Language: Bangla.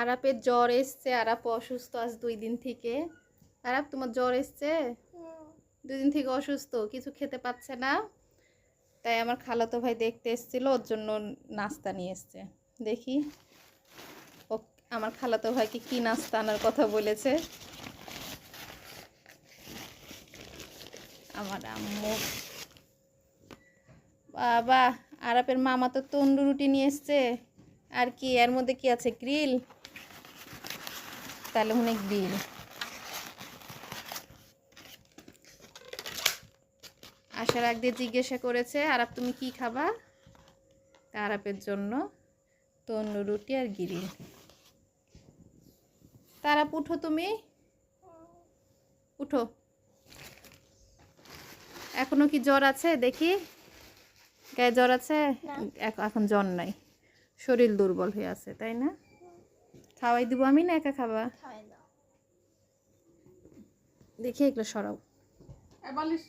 আরাপের জ্বর এসছে আরাপ অসুস্থ আজ দুই দিন থেকে। আরাপ তোমার জ্বর এসছে? দুই দিন থেকে অসুস্থ কিছু খেতে পাচ্ছে না? তাই আমার খালাতো ভাই দেখতে এসেছিল ওর জন্য নাস্তা নিয়ে এসছে। দেখি। ও আমার খালাতো ভাইকে কি নাস্তা আনার কথা বলেছে? আমার আম্মু। বাবা আরাপের মামা তো তন্দুর রুটি নিয়ে এসছে। আর কি এর মধ্যে কি আছে? গ্রিল? তাহলে অনেক গ্রিল আসার আগ জিজ্ঞাসা করেছে আরাপ তুমি কি খাবা? তা আরাপের জন্য তন্ন রুটি আর গ্রিল তারাপ উঠো তুমি। উঠো। এখনও কি জ্বর আছে? দেখি। গায়ে জ্বর আছে? এখন জ্বর নাই। শরীর দুর্বল হয়ে আছে তাই না? খাওয়াই দিব আমি না একা খাবা? দেখি এগুলো সরাও। বালিশ